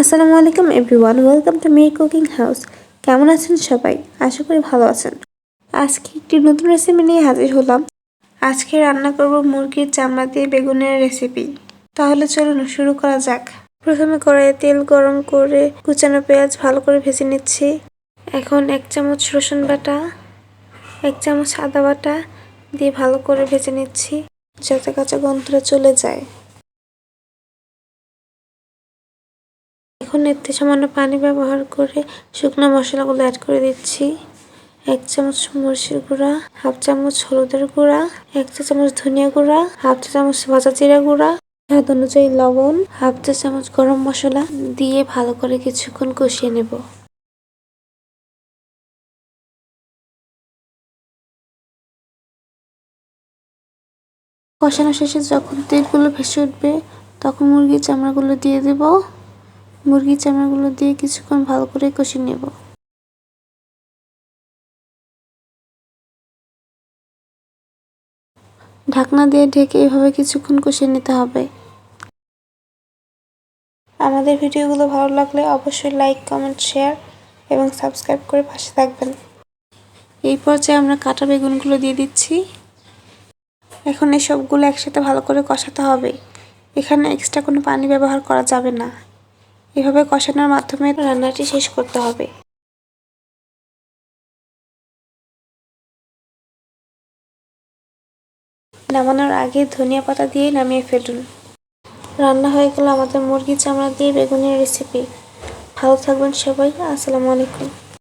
আসসালামু আলাইকুম everyone, welcome to me cooking house. কেমন আছেন সবাই? আশা করি ভালো আছেন। আজকে একটি নতুন রেসিপি নিয়ে হাজির হলাম। আজকে রান্না করব মুরগির চামড়া দিয়ে বেগুনের রেসিপি তাহলে চলুন শুরু করা যাক। প্রথমে কড়াইয়ে তেল গরম করে কুচানো পেঁয়াজ ভালো করে ভেজে নিচ্ছি। এখন এক চামচ রসুন বাটা, এক চামচ আদা বাটা দিয়ে ভালো করে ভেজে নিচ্ছি, যাতে কাঁচা গন্ধটা চলে যায়। এখন এতে সামান্য পানি ব্যবহার করে শুকনো মশলাগুলো অ্যাড করে দিচ্ছি। এক চামচ মরিচের গুঁড়া, হাফ চামচ হলুদের গুঁড়া, এক চা চামচ ধনিয়া গুঁড়া, হাফ চা চামচ ভাজা জিরা গুঁড়া, স্বাদ অনুযায়ী লবণ, হাফ চা চামচ গরম মশলা দিয়ে ভালো করে কিছুক্ষণ কষিয়ে নেব। কষানো শেষে যখন তেলগুলো ভেসে উঠবে, তখন মুরগির চামড়াগুলো দিয়ে দেব। মুরগির চামড়াগুলো দিয়ে কিছুক্ষণ ভালো করে কষিয়ে নেব। ঢাকনা দিয়ে ঢেকে এভাবে কিছুক্ষণ কষিয়ে নিতে হবে। আমাদের ভিডিওগুলো ভালো লাগলে অবশ্যই লাইক কমেন্ট শেয়ার এবং সাবস্ক্রাইব করে পাশে থাকবেন। এই পর্যায়ে আমরা কাটা বেগুনগুলো দিয়ে দিচ্ছি। এখন এই সবগুলো একসাথে ভালো করে কষাতে হবে। এখানে এক্সট্রা কোনো পানি ব্যবহার করা যাবে না। এভাবে কষানোর মাধ্যমে রান্নাটি শেষ করতে হবে। নামানোর আগে ধনিয়া পাতা দিয়ে নামিয়ে ফেলুন। রান্না হয়ে গেল আমাদের মুরগি চামড়া দিয়ে বেগুনের রেসিপি ভালো থাকবেন সবাই, আসসালামু আলাইকুম।